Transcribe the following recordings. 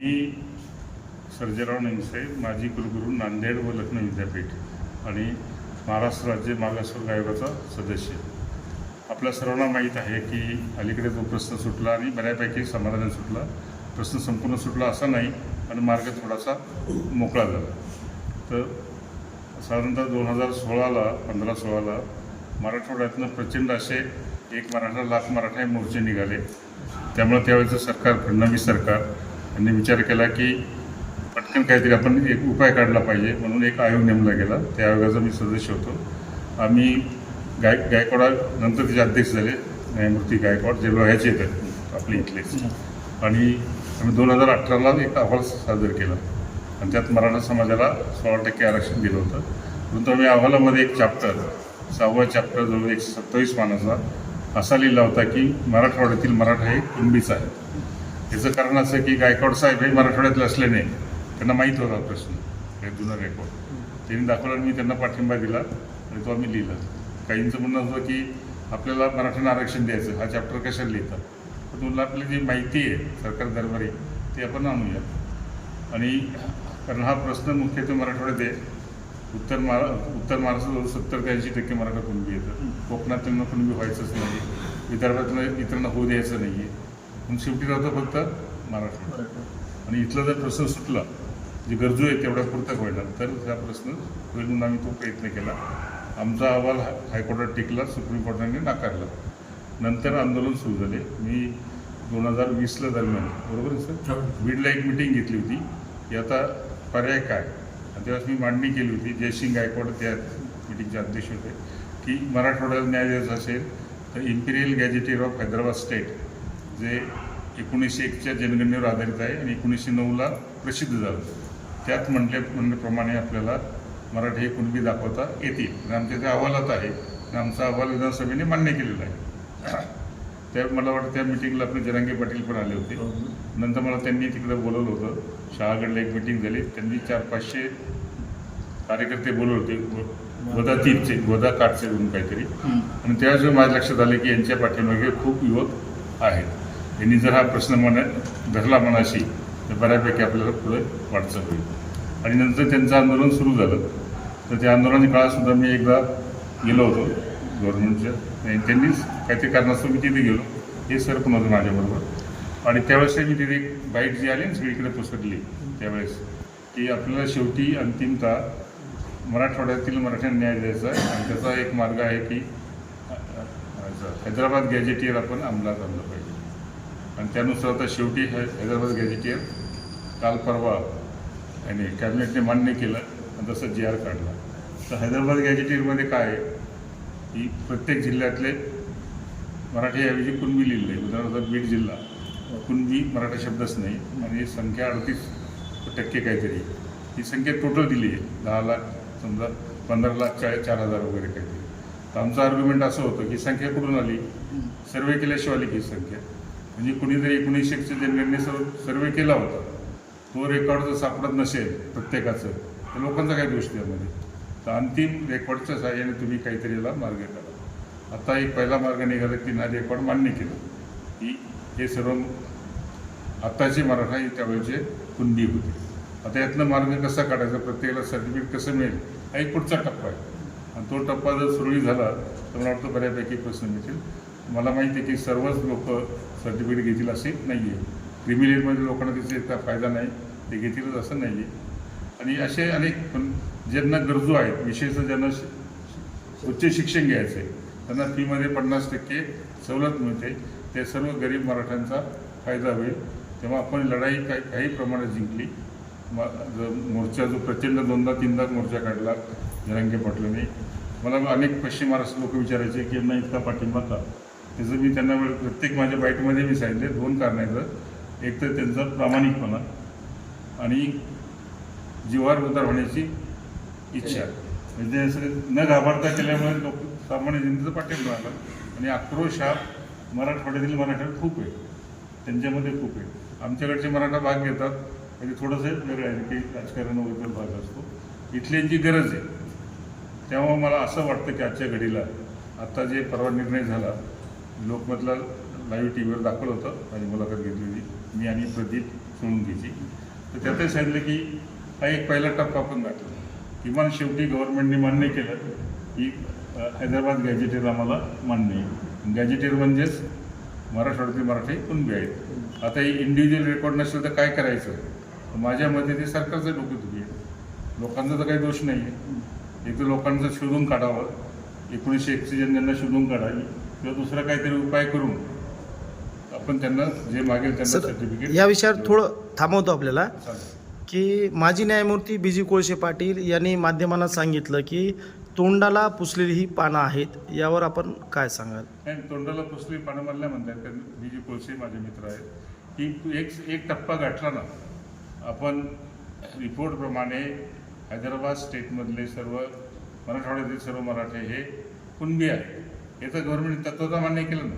मी सर्जेराव नेमसे माजी कुलगुरू नांदेड व लखनौ विद्यापीठ आणि महाराष्ट्र राज्य मागासवर्ग आयोगाचा सदस्य. आपल्या सर्वांना माहीत आहे की अलीकडे जो प्रश्न सुटला आणि बऱ्यापैकी समाधान सुटला प्रश्न संपूर्ण सुटला असा नाही आणि मार्ग थोडासा मोकळा झाला. तर साधारणतः दोन हजार सोळाला पंधरा सोळाला मराठवाड्यातनं प्रचंड असे एक मराठा लाख मराठा हे मोर्चे निघाले. त्यामुळे त्यावेळेचं सरकार फडणवीस सरकार यांनी विचार केला की पटकन काहीतरी आपण एक उपाय काढला पाहिजे म्हणून एक आयोग नेमला गेला. त्या आयोगाचा मी सदस्य होतो. आम्ही गाय गायकवाड नंतर त्याचे अध्यक्ष झाले न्यायमूर्ती गायकवाड जे लोह्याचे आहेत आपले इथलेच आणि आम्ही दोन हजार अठराला एक अहवाल सादर केला. आणि त्यात मराठा समाजाला सोळा टक्के आरक्षण दिलं होतं. परंतु आम्ही अहवालामध्ये एक चॅप्टर सहावा चॅप्टर जवळ एकशे सत्तावीस पानाचा असा लिहिला होता की मराठवाड्यातील मराठा हे कुणबीच आहे याचं कारण असं की गायकवाड साहेब हे मराठवाड्यातले असल्याने त्यांना माहीत होता हा प्रश्न काही जुना गायकवाड. त्यांनी दाखवला आणि मी त्यांना पाठिंबा दिला आणि तो आम्ही लिहिला. काहींचं म्हणणं होतं की आपल्याला मराठ्यांना आरक्षण द्यायचं हा चॅप्टर कशाला लिहितात पण तुला आपली जी माहिती आहे सरकार दरबारी ती आपण आणूया आणि कारण हा प्रश्न मुख्यत्वे मराठवाड्यात आहे. उत्तर महारा उत्तर महाराष्ट्रात सत्तर ते ऐंशी टक्के मराठा कुणबी येतं कोकणात त्यांना कुणबी व्हायचंच नाही. विदर्भातलं इतरांना होऊ द्यायचं नाही आहे पण शेवटी राहतं फक्त मराठवाडा आणि इथला जर प्रश्न सुटला जे गरजू आहे तेवढ्या पुरतं व्हायला तर हा प्रश्न होईल म्हणून आम्ही तो प्रयत्न केला. आमचा अहवाल हा- हायकोर्टात टिकला सुप्रीम कोर्टाने नाकारला. नंतर आंदोलन सुरू झाले. मी दोन हजार वीसला दरम्यान बरोबर आहे सर? बीडला एक मिटिंग घेतली होती. की आता पर्याय काय? आणि त्यावेळेस मी मांडणी केली होती. जयसिंग गायकवाड त्या मिटिंगचे अध्यक्ष होते की मराठवाड्याला न्याय द्यायचा असेल तर imperial gazetteer of Hyderabad state जे एकोणीसशे एकच्या जनगणनेवर आधारित आहे आणि एकोणीसशे नऊला प्रसिद्ध झालं. त्यात म्हटल्या म्हणण्याप्रमाणे आपल्याला मराठी कुणबी दाखवता येतील. आणि आमच्या त्या अहवालात आहे. आणि आमचा अहवाल विधानसभेने मान्य केलेला आहे. त्या मला वाटतं त्या मिटिंगला आपले जरांगे पाटील पण आले होते. नंतर मला त्यांनी तिकडे बोलवलं होतं. शहागडला एक मिटिंग झाली. त्यांनी चार पाचशे कार्यकर्ते बोलवले होते. गोदा तीरचे गोदा काठचे म्हणून काहीतरी. आणि त्यावेळेस माझ्या लक्षात आले की यांच्या पाठीमागे खूप युवक आहेत. यांनी जर हा प्रश्न म्हणा धरला मनाशी तर बऱ्यापैकी आपल्याला पुढे वाटचाल होईल. आणि नंतर त्यांचं आंदोलन सुरू झालं. तर त्या आंदोलनाच्या काळातसुद्धा मी एकदा गेलो होतो गव्हर्नमेंटच्या. आणि त्यांनीच काहीतरी कारणास्तव मी तिथे गेलो. हे सर पण होतं माझ्याबरोबर. आणि त्यावेळेस मी तिथे एक बाईट जी आली ना सगळीकडे पसरली त्यावेळेस की आपल्याला शेवटी अंतिमता मराठवाड्यातील मराठ्यांना न्याय द्यायचा आहे. आणि त्याचा एक मार्ग आहे की हैदराबाद गॅजेटियर आपण अंमलात आणलं पाहिजे. आणि त्यानुसार आता शेवटी है हैदराबाद गॅजेटियर काल परवा आणि कॅबिनेटने मान्य केलं आणि तसं जी आर काढला. तर हैदराबाद गॅजेटियरमध्ये काय आहे? की प्रत्येक जिल्ह्यातले मराठीऐवजी कुणबी लिहिलं आहे उदाहरणार्थ बीड जिल्हा. कुणबी मराठा शब्दच नाही. आणि संख्या अडतीस टक्के काहीतरी. ही संख्या टोटल दिली आहे. दहा लाख समजा पंधरा लाख चाळीस चार हजार वगैरे काहीतरी. तर आमचं आर्ग्युमेंट असं होतं की संख्या कुठून आली? सर्वे केल्याशिवाय आली की संख्या. म्हणजे कुणीतरी एकोणीसशे जनगणने सर्व सर्वे केला होता. तो रेकॉर्ड जर सापडत नसेल प्रत्येकाचं तर लोकांचा काय दोष त्यामध्ये? तर अंतिम रेकॉर्डच्या सहाय्याने तुम्ही काहीतरी याला मार्ग काढा. आता एक पहिला मार्ग निघाला की ना रेकॉर्ड मान्य केलं. की हे सर्व आत्ताचे मराठा हे त्यावेळेचे कुंडी होते. आता यातनं मार्ग कसा काढायचा? प्रत्येकाला सर्टिफिकेट कसं मिळेल? हा एक पुढचा टप्पा आहे. आणि तो टप्पा जर सुरळीत झाला तर मला वाटतं बऱ्यापैकी प्रश्न मिळतील. मला माहिती आहे की सर्वच लोक सर्टिफिकेट घेतील असे नाही आहे क्रिमिलेटमध्ये लोकांना त्याचा इतका फायदा नाही. ते घेतीलच असं नाही आहे आणि असे अनेक पण ज्यांना गरजू आहेत विशेषतः ज्यांना शि- उच्च शिक्षण घ्यायचं आहे त्यांना फीमध्ये पन्नास टक्के सवलत मिळते. ते सर्व गरीब मराठ्यांचा फायदा होईल. तेव्हा आपण लढाई काही काही प्रमाणात जिंकली. म जो मोर्चा जो प्रचंड दोनदा तीनदा मोर्चा काढला जरांगे पाटलांनी. मला अनेक पश्चिम महाराष्ट्र लोक विचारायचे की यांना इतका पाठिंबा का? त्याचं मी त्यांना प्रत्येक माझ्या बाईटमध्ये मी सांगितले दोन कारण आहेत. एक तर त्यांचा प्रामाणिकपणा आणि जीवावर उतार होण्याची इच्छा. म्हणजे असं न घाबरता केल्यामुळे लोक सामान्य जनतेचं पाठिंबा आला आणि आक्रोश हा मराठवाड्यातील मराठा खूप आहे. त्यांच्यामध्ये खूप आहे. आमच्याकडचे मराठा भाग घेतात. म्हणजे थोडंसं वेगळं आहे की राजकारण वगैरे भाग असतो. इथल्यांची गरज आहे. तेव्हा मला असं वाटतं की आजच्या घडीला आत्ता जे परवा निर्णय झाला लोकमतला लाईव्ह टी व्हीवर दाखवलं होतं. माझी मुलाखत घेतली होती. मी आणि प्रदीप सोळुंकीची तर त्यातही सांगितलं की हा एक पहिला टप्पा पण गाठला. किमान शेवटी गव्हर्नमेंटने मान्य केलं की हैदराबाद गॅजेटेर आम्हाला मान्य आहे. गॅजेटेर म्हणजेच मराठवाड्यातले मराठी कुणबी आहेत. आता हे इंडिव्हिज्युअल रेकॉर्ड नसेल तर काय करायचं? माझ्या मते ते सरकारचं डोकेदुखी आहे. लोकांचा तर काही दोष नाही आहे एक तर लोकांचं शोधून काढावं. एकोणीसशे एकशे जनगणना शोधून काढावी. किंवा दुसरा काहीतरी उपाय करून आपण त्यांना जे मागेल त्यांना सर सर्टिफिकेट या विषयावर थोडं थांबवतो आपल्याला की माजी न्यायमूर्ती बी जी कोळशे पाटील यांनी माध्यमांना सांगितलं की तोंडाला पुसलेली ही पानं आहेत यावर आपण काय सांगाल? आणि तोंडाला पुसली पानं मारल्या म्हणतात कारण मी जे कोळसे माझे मित्र आहेत. की एक एक टप्पा गाठला ना आपण रिपोर्टप्रमाणे हैदराबाद स्टेटमधले सर्व मराठवाड्यातील सर्व मराठे हे कुणबी आहे याचं गव्हर्नमेंट तत्वता मान्य केलं ना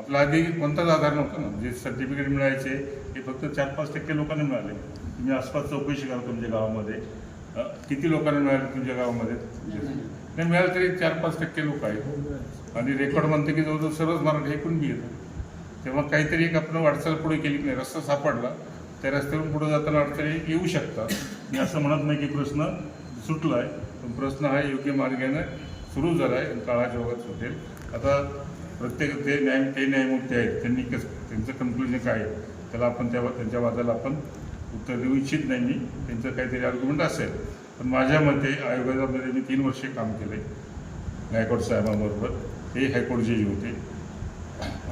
आपला आधी कोणताच आधार नव्हता ना. जे सर्टिफिकेट मिळायचे हे फक्त चार पाच टक्के लोकांना मिळाले. तुम्ही आसपास चौकशी करा तुमच्या गावामध्ये. किती लोकांना मिळाले तुमच्या गावामध्ये? नाही मिळालं तरी चार पाच टक्के लोक आहेत. आणि रेकॉर्ड म्हणते की जवळजवळ सर्वच मराठी हे बी येतं तेव्हा काहीतरी एक आपण वाटचाल पुढे केली की नाही रस्ता सापडला त्या रस्त्यावरून पुढे जाताना अडचणी येऊ शकतात. मी असं म्हणत नाही की प्रश्न सुटला आहे पण प्रश्न हा योग्य मार्गाने सुरू झाला आहे काळाच्या ओघात सुटेल. आता प्रत्येक ते न्याय ते न्यायमूर्ती आहेत त्यांनी कस त्यांचं कन्क्लुजन काय आहे? त्याला आपण त्या त्यांच्या वादाला आपण उत्तर देऊ इच्छित नाही मी. त्यांचं काहीतरी आर्ग्युमेंट असेल. पण माझ्या मते आयोगामध्ये मी तीन वर्षे काम केले गायकवाड साहेबांबरोबर. ते हायकोर्ट जज होते.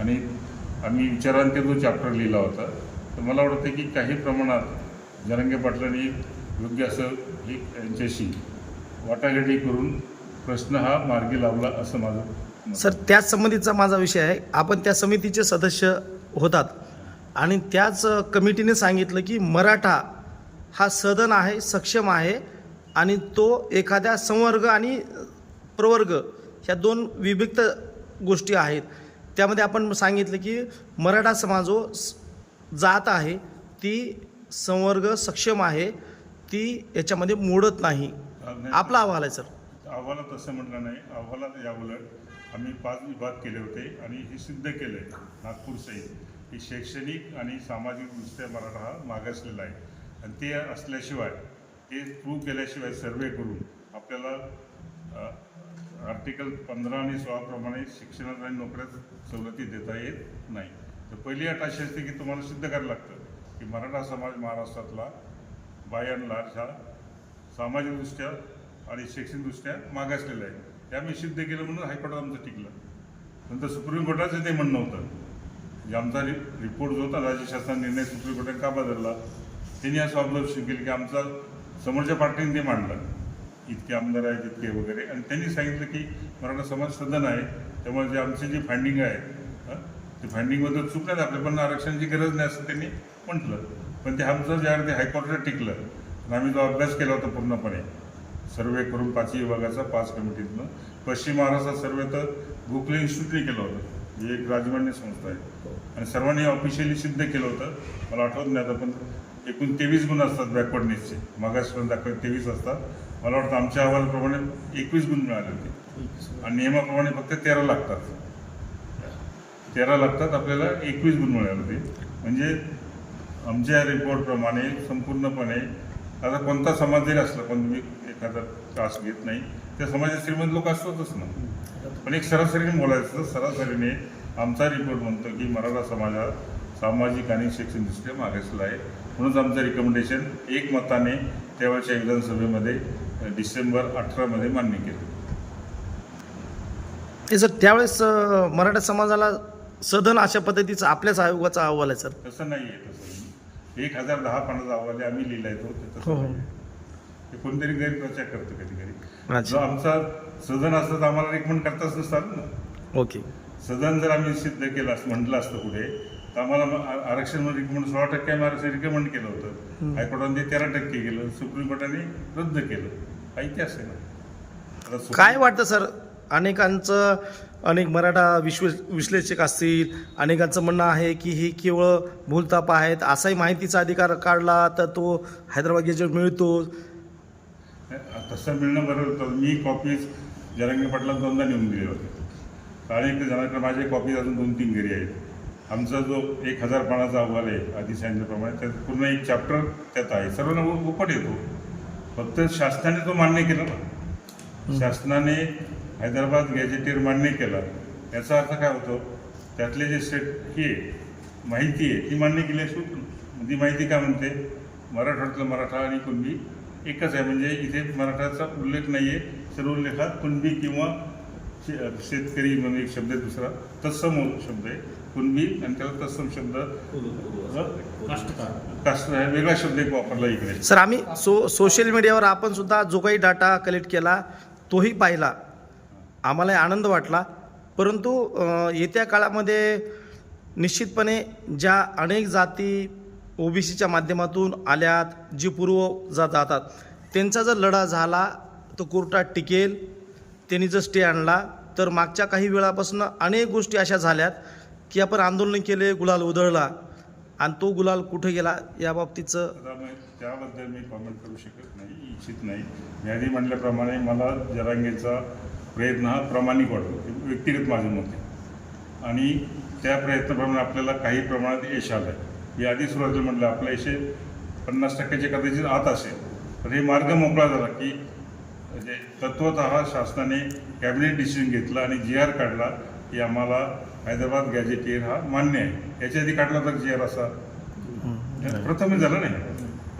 आणि आम्ही विचारांत जो चॅप्टर लिहिला होता तर मला वाटतं की काही प्रमाणात जरंगे पाटलांनी योग्य असं ही यांच्याशी वाटाघाटी करून प्रश्न हा मार्गी लावला असं माझं. सर त्याच संबंधीचा माझा विषय आहे. आपण त्या समितीचे सदस्य होतात. आणि त्याच कमिटीने सांगितलं की मराठा हा सदन आहे सक्षम आहे आणि तो एखाद्या संवर्ग आणि प्रवर्ग ह्या दोन विभक्त गोष्टी आहेत. त्यामध्ये आपण सांगितलं की मराठा समाज जो जात आहे ती संवर्ग सक्षम आहे ती याच्यामध्ये मोडत नाही. आपला अहवाल आहे सर. अहवालात असं म्हटलं नाही अहवालात याउलट आम्ही पाच विभाग केले होते आणि हे सिद्ध केलं आहे नागपूरसहित की शैक्षणिक आणि सामाजिकदृष्ट्या मराठा हा मागासलेला आहे. आणि ते असल्याशिवाय ते प्रूव्ह केल्याशिवाय सर्वे करून आपल्याला आर्टिकल पंधरा आणि सोळाप्रमाणे शिक्षणात आणि नोकऱ्यात सवलती देता येत नाही. तर पहिली अट अशी असते की तुम्हाला सिद्ध करायला लागतं की मराठा समाज महाराष्ट्रातला बाय अँड लार्ज हा सामाजिकदृष्ट्या आणि शैक्षणिकदृष्ट्या मागासलेलं आहे. ते आम्ही सिद्ध केलं म्हणून हायकोर्टात आमचं टिकलं. नंतर सुप्रीम कोर्टाचं ते म्हणणं होतं. जे आमचा रि रिपोर्ट जो होता राज्य शासनाचा निर्णय सुप्रीम कोर्टाने का बदलला? त्यांनी असं ऑब्झर्वेशन केलं की आमचा समोरच्या पार्टीने ते मांडलं. इतके आमदार आहेत इतके वगैरे. आणि त्यांनी सांगितलं की मराठा समाज सदन आहे त्यामुळे जे आमचे जे फायंडिंग आहे ते फायंडिंगमध्ये चूक नाही आपल्या पण आरक्षणाची गरज नाही असं त्यांनी म्हटलं. पण ते आमचं ज्या ते हायकोर्टात टिकलं. आणि आम्ही जो अभ्यास केला होता पूर्णपणे सर्वे करून पाचही विभागाचा पाच कमिटीतनं. पश्चिम महाराष्ट्रात सर्वे तर गोखले इन्स्टिट्यूटने केलं होतं. ही एक राजमान्य संस्था आहे. आणि सर्वांनी ऑफिशियली सिद्ध केलं होतं. मला आठवत नाही आता पण एकूण तेवीस गुण असतात बॅकवर्डनेसचे मागासपर्यंत दाखवत तेवीस असतात. मला वाटतं आमच्या अहवालाप्रमाणे एकवीस गुण मिळाले होते. आणि नियमाप्रमाणे फक्त तेरा लागतात. तेरा लागतात आपल्याला एकवीस गुण मिळाले होते. म्हणजे आमच्या रिपोर्टप्रमाणे संपूर्णपणे आता कोणता समाज जरी असला पण तुम्ही एखादा त्रास घेत नाही. त्या समाजात श्रीमंत लोक असतातच ना. पण एक सरासरीने बोलायचं तर सरासरीने आमचा रिपोर्ट म्हणतो की मराठा समाज हा सामाजिक आणि शैक्षणिकदृष्ट्या मागासला आहे. म्हणूनच आमचं रिकमेंडेशन एक मताने त्यावेळच्या विधानसभेमध्ये डिसेंबर अठरामध्ये मान्य केलं. सर त्यावेळेस मराठा समाजाला सदन अशा पद्धतीचा आपल्याच आयोगाचा अहवाल आहे सर? तसं नाही आहे तसं एक हजार दहा पानाचा अहवाल आहे, आम्ही लिहिलाय तो ते आहे. ते कोणतरी गैरप्रचार करतं कधी कधी. जो आमचा सदन असतं तर आम्हाला रिकमेंड करताच नसतात ना. ओके. सदन जर आम्ही सिद्ध केलं असं म्हटलं असतं पुढे तर आम्हाला आरक्षण रिकमेंड सोळा टक्के आम्ही आरक्षण रिकमेंड केलं होतं. हायकोर्टाने तेरा टक्के केलं सुप्रीम कोर्टाने रद्द केलं. इतिहास आहे ना. काय वाटतं सर? अनेकांचं अनेक मराठा विश्व विश्लेषक असतील अनेकांचं म्हणणं आहे की ही केवळ भूलताप आहेत असाही माहितीचा अधिकार काढला तर तो हैदराबाद गेजेट मिळतो. तसं मिळणं बरं होतं. मी कॉपीज जरांगे पाटला दोनदा नेऊन दिले होते. एक जणांकडे माझे कॉपीज अजून दोन तीन घरी आहेत. आमचा जो एक हजार पानाचा अहवाल आहे आधी सांगितल्याप्रमाणे त्यात पूर्ण एक चॅप्टर त्यात आहे. सर्वांना उपट येतो. फक्त शासनाने तो मान्य केला ना. शासनाने हैदराबाद गॅजेटियर मान्य केला. याचा अर्थ काय होतो? त्यातले जे सेट ही आहे, माहिती आहे ती मान्य केली असून ती माहिती काय म्हणते? मराठवाड्यातलं मराठा आणि कुणबी एकच आहे म्हणजे इथे मराठाचा उल्लेख नाही आहे सर्व उल्लेखात कुणबी किंवा शे- शेतकरी म्हणून एक शब्द आहे दुसरा तत्सम शब्द आहे. कुणबी आणि त्याला तत्सम शब्द कास्ट हा वेगळा शब्द एक वापरला इकडे. सर आम्ही सो सोशल मीडियावर आपण सुद्धा जो काही डाटा कलेक्ट केला तोही पाहिला. आम्हाला आनंद वाटला. परंतु येत्या काळामध्ये निश्चितपणे ज्या अनेक जाती ओबीसीच्या माध्यमातून आल्यात जी पूर्व जा जातात. त्यांचा जर लढा झाला तर कोर्टात टिकेल त्यांनी जर स्टे आणला तर मागच्या काही वेळापासून अनेक गोष्टी अशा झाल्यात की आपण आंदोलन केले गुलाल उधळला आणि तो गुलाल कुठे गेला या बाबतीचं त्याबद्दल मी कॉमेंट करू शकत नाही इच्छित नाही. मी आधी म्हटल्याप्रमाणे मला जरांगेचा प्रयत्न हा प्रामाणिक वाटतो व्यक्तिगत माझं मत आणि त्या प्रयत्नाप्रमाणे आपल्याला काही प्रमाणात यश आलं आहे मी आधी सुरुवातीला म्हटलं आपलं यश हे पन्नास टक्क्याच्या कदाचित आत असेल. तर हे मार्ग मोकळा झाला की म्हणजे तत्वतः शासनाने कॅबिनेट डिसिजन घेतला आणि जी आर काढला की आम्हाला हैदराबाद गॅजेटियर हा मान्य आहे. याच्या आधी काढला तर जी आर असा. प्रथमच झालं नाही.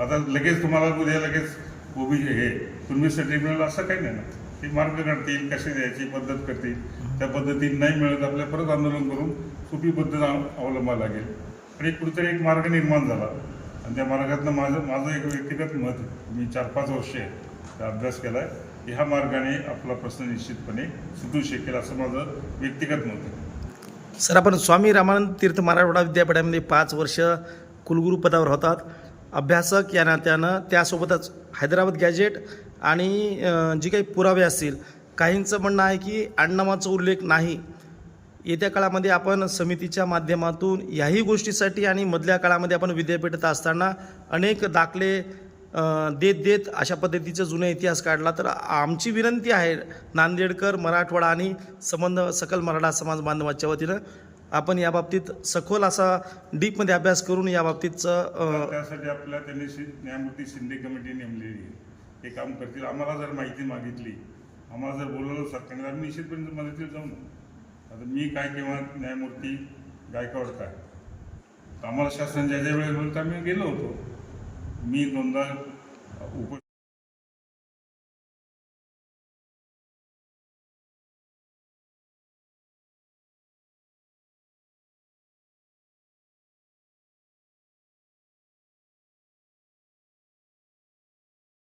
आता लगेच तुम्हाला उद्या लगेच ओबी हे तुम्ही सर्टिफिकेट असं काही नाही ना. ते मार्ग काढतील कसे द्यायची पद्धत करतील. त्या पद्धतीने नाही मिळत आपल्या परत आंदोलन करून सोपी पद्धत अव- अवलंबावं लागेल. आणि कुठेतरी एक मार्ग निर्माण झाला. आणि त्या मार्गातनं माझं माझं एक व्यक्तिगत मत मी चार पाच वर्षे अभ्यास केला आहे ह्या मार्गाने आपला प्रश्न निश्चितपणे सुटू शकेल असं माझं व्यक्तिगत मत आहे. सर आपण स्वामी रामानंद तीर्थ मराठवाडा विद्यापीठामध्ये पाच वर्ष कुलगुरू पदावर होतात. अभ्यासक या नात्यानं त्यासोबतच हैदराबाद गॅजेट आणि जी काही पुरावे असतील काहींचं म्हणणं आहे की अण्णामाचा उल्लेख नाही. येत्या काळामध्ये आपण समितीच्या माध्यमातून याही गोष्टीसाठी आणि मधल्या काळामध्ये आपण विद्यापीठात असताना अनेक दाखले देत देत अशा पद्धतीचा जुना इतिहास काढला तर आमची विनंती आहे नांदेडकर मराठवाडा आणि संबंध सकल मराठा समाज बांधवाच्या वतीनं आपण या बाबतीत सखोल असा डीपमध्ये अभ्यास करून या बाबतीतचं त्यासाठी आपल्याला त्यांनी न्यायमूर्ती शिंदे कमिटी नेमलेली हे काम करतील. आम्हाला जर माहिती मागितली आम्हाला जर बोलवलं सरकारने आम्ही निश्चितपणे मदतीला जाऊ आता मी काय किंवा न्यायमूर्ती गायकवाड काय? आम्हाला शासन ज्या ज्या वेळेस बोलतं आम्ही गेलो होतो. मी दोनदा उप